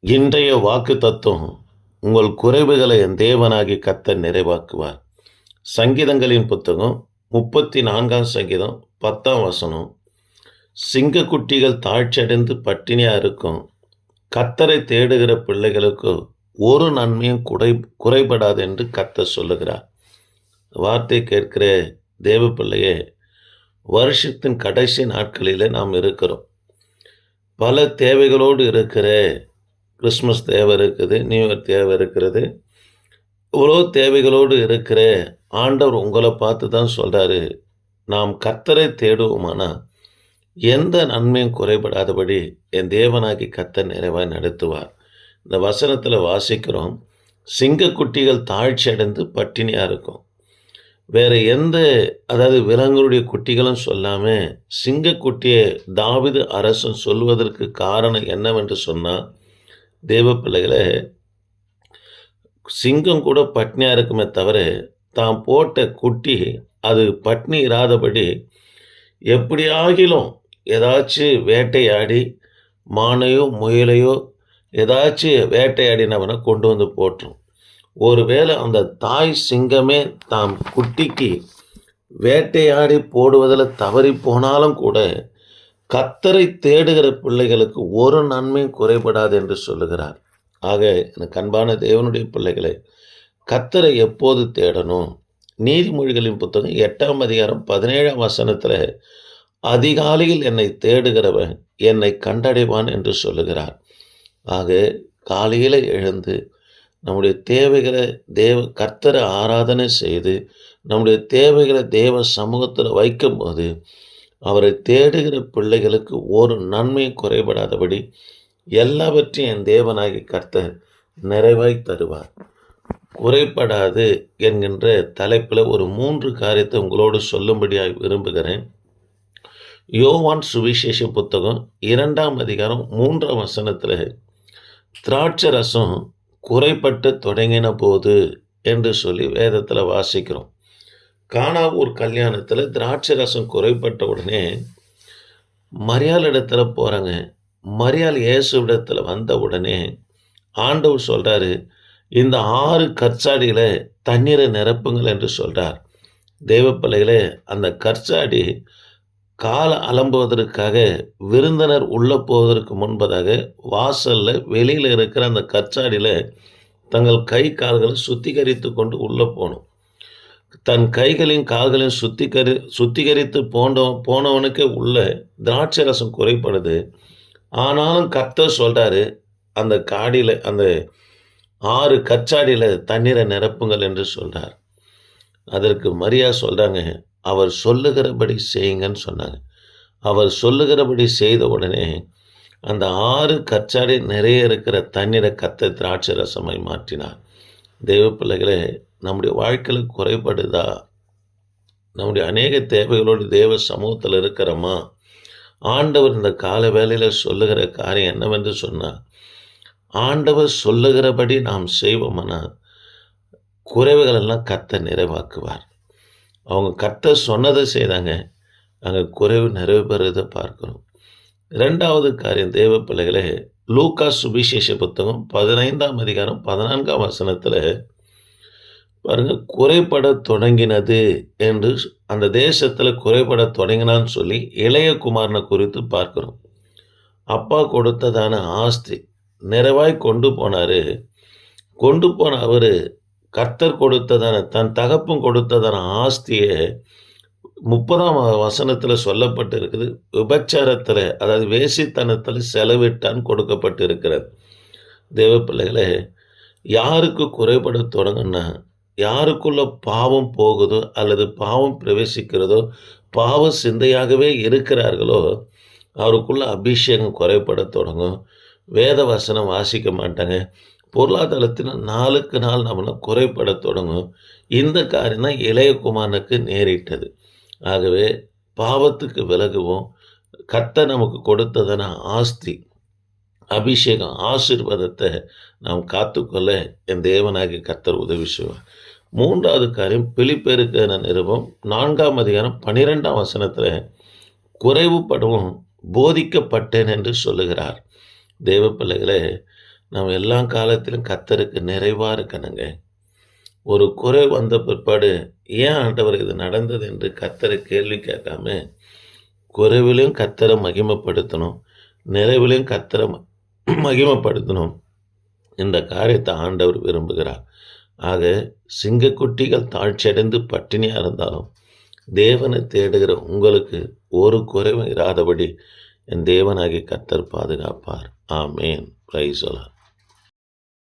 இன்றைய வாக்கு தத்துவம் உங்கள் குறைவுகளை என் தேவனாகி கத்த நிறைவாக்குவார். சங்கீதங்களின் புத்தகம் முப்பத்தி நான்காம் சங்கீதம் பத்தாம் வசனம். சிங்கக்குட்டிகள் தாழ்ச்சியடைந்து பட்டினியாக இருக்கும் கத்தரை தேடுகிற பிள்ளைகளுக்கு ஒரு நன்மையும் குறை குறைபடாது என்று கத்த சொல்லுகிறார். வார்த்தை கேட்கிற தேவ பிள்ளையே வருஷத்தின் கடைசி நாட்களில் நாம் இருக்கிறோம். பல தேவைகளோடு இருக்கிற கிறிஸ்மஸ் தேவை இருக்குது நியூ இயர் தேவை இருக்கிறது இவ்வளோ தேவைகளோடு இருக்கிற ஆண்டவர் உங்களை பார்த்து தான் சொல்கிறாரு நாம் கத்தரை தேடுவோமானா? எந்த நன்மையும் குறைபடாதபடி என் தேவனாகி கத்தர் நிறைவாய் நடத்துவார். இந்த வசனத்தில் வாசிக்கிறோம் சிங்கக்குட்டிகள் தாழ்ச்சி அடைந்து பட்டினியாக இருக்கும். வேறு எந்த அதாவது விலங்குடைய குட்டிகளும் சொல்லாமல் சிங்கக்குட்டியை தாவிது அரசன் சொல்வதற்கு காரணம் என்னவென்று சொன்னால் தேவ பிள்ளைகளை சிங்கம் கூட பட்னியாக இருக்குமே தவிர தான் போட்ட குட்டி அது பட்னி இராதபடி எப்படியாகிலும் ஏதாச்சும் வேட்டையாடி மானையோ முயலையோ ஏதாச்சும் வேட்டையாடினவனை கொண்டு வந்து போட்டுரும் ஒருவேளை அந்த தாய் சிங்கமே தாம் குட்டிக்கு வேட்டையாடி போடுவதில் தவறி போனாலும் கூட கத்தரை தேடுகிற பிள்ளைகளுக்கு ஒரு நன்மையும் குறைபடாது என்று சொல்லுகிறார். ஆக எனக்கு அன்பான தேவனுடைய பிள்ளைகளை கத்தரை எப்போது தேடணும்? நீதிமொழிகளின் புத்தகம் எட்டாம் அதிகாரம் பதினேழாம் வசனத்தில் அதிகாலையில் என்னை தேடுகிறவன் என்னை கண்டடைவான் என்று சொல்லுகிறார். ஆக காலையில் எழுந்து நம்முடைய தேவைகளை தேவ கர்த்தரை ஆராதனை செய்து நம்முடைய தேவைகளை தேவ சமூகத்தில் வைக்கும்போது அவரை தேடுகிற பிள்ளைகளுக்கு ஒரு நன்மையும் குறைபடாதபடி எல்லாவற்றையும் என் தேவனாகி கர்த்தர் நிறைவாய் தருவார். குறைபடாது என்கின்ற தலைப்பில் ஒரு மூன்று காரியத்தை உங்களோடு சொல்லும்படியாக விரும்புகிறேன். யோவான் சுவிசேஷ புத்தகம் இரண்டாம் அதிகாரம் மூன்றாம் வசனத்தில் திராட்சை ரசம் குறைப்பட்டு தொடங்கின போது என்று சொல்லி வேதத்தில் வாசிக்கிறோம். காணாவூர் கல்யாணத்தில் திராட்சை ரசம் குறைப்பட்ட உடனே மரியாள் இடத்துல போகிறாங்க மரியாள் இயேசு இடத்துல வந்த உடனே ஆண்டவர் சொல்கிறாரு இந்த ஆறு கற்சாடிகளை தண்ணீரை நிரப்புங்கள் என்று சொல்கிறார் தெய்வப்பிள்ளைகளே அந்த கற்சாடி கால அலம்புவதற்காக விருந்தினர் உள்ளே போவதற்கு முன்பதாக வாசலில் வெளியில் இருக்கிற அந்த கற்சாடியில் தங்கள் கை கால்களை சுத்திகரித்து கொண்டு உள்ளே போகணும் தன் கைகளையும் கால்களையும் சுத்திகரி சுத்திகரித்து போன போனவனுக்கு உள்ள திராட்சை ரசம் குறைப்படுது ஆனாலும் கர்த்தர் சொல்கிறாரு அந்த காடியில் அந்த ஆறு கச்சாடியில் தண்ணீரை நிரப்புங்கள் என்று சொல்கிறார் அதற்கு மரியா சொல்கிறாங்க அவர் சொல்லுகிறபடி செய்யுங்கன்னு சொன்னாங்க. அவர் சொல்லுகிறபடி செய்த உடனே அந்த ஆறு கச்சாடி நிறைய இருக்கிற தண்ணீரை கத்த திராட்சை ரசமாய் மாற்றினார். தெய்வ பிள்ளைகளே நம்முடைய வாழ்க்கையில் குறைபடுதா? நம்முடைய அநேக தேவைகளோடு தேவ சமூகத்தில் இருக்கிறோமா? ஆண்டவர் இந்த கால வேலையில் சொல்லுகிற காரியம் என்னவென்று சொன்னால் ஆண்டவர் சொல்லுகிறபடி நாம் செய்வோம்னா குறைவுகளெல்லாம் கத்த நிறைவாக்குவார். அவங்க கத்த சொன்னதை செய்தாங்க அங்கே குறைவு நிறைவேறதை பார்க்கணும் ரெண்டாவது காரியம் தேவ பிள்ளைகளே லூக்கா சுவிசேஷ புத்தகம் பதினைந்தாம் அதிகாரம் பதினான்காம் வசனத்தில் பாருங்க குறைபட தொடங்கினது என்று அந்த தேசத்தில் குறைபட தொடங்கினான்னு சொல்லி இளைய குமாரனை குறித்து பார்க்குறோம். அப்பா கொடுத்ததான ஆஸ்தி நிறைவாய் கொண்டு போனார். கொண்டு போன அவர் கர்த்தர் கொடுத்ததான தன் தகப்பும் கொடுத்ததான ஆஸ்தியை முப்பதாம் வசனத்தில் சொல்லப்பட்டு இருக்குது விபச்சாரத்தில் அதாவது வேசித்தனத்தில் செலவிட்டான் கொடுக்கப்பட்டு இருக்கிறது தேவ பிள்ளைகளே யாருக்கு குறைபட தொடங்கினா யாருக்குள்ள பாவம் போகுதோ அல்லது பாவம் பிரவேசிக்கிறதோ பாவ சிந்தையாகவே இருக்கிறார்களோ அவருக்குள்ள அபிஷேகம் குறைபட தொடங்கும். வேத வசனம் வாசிக்க மாட்டாங்க. பொருளாதாரத்தில் நாளுக்கு நாள் நம்மளை குறைபட தொடங்கும். இந்த காரியம் தான் இளையகுமாரனுக்கு நேரிட்டது. ஆகவே பாவத்துக்கு விலகுவோம். கத்த நமக்கு கொடுத்ததான ஆஸ்தி அபிஷேகம் ஆசீர்வாதத்தை நாம் காத்துக்கொள்ள என் தேவனாகி கத்தர் உதவி செய்வார். மூன்றாவது காரியம் பிலிப்பெருக்கிற நிருபம் நான்காம் அதிகாரம் பனிரெண்டாம் வசனத்தில் குறைவுபடவும் போதிக்கப்பட்டேன் என்று சொல்லுகிறார். தெய்வ பிள்ளைகளே நம்ம எல்லா காலத்திலும் கத்தருக்கு நிறைவாக இருக்கணுங்க. ஒரு குறை வந்த பிற்பாடு ஏன் ஆண்டவர் இது நடந்தது என்று கத்தரை கேள்வி கேட்காம குறைவிலையும் கத்தரை மகிமைப்படுத்தணும் நிறைவிலையும் கத்தரை மகிமைப்படுத்தணும் இந்த காரியத்தை ஆண்டவர் விரும்புகிறார். ஆக சிங்கக்குட்டிகள் தாழ்ச்சியடைந்து பட்டினியாக இருந்தாலும் தேவனை தேடுகிற உங்களுக்கு ஒரு குறைவும் இராதபடி என் தேவனாகி கத்தர் பாதுகாப்பார். ஆமேன். பிரைசோலா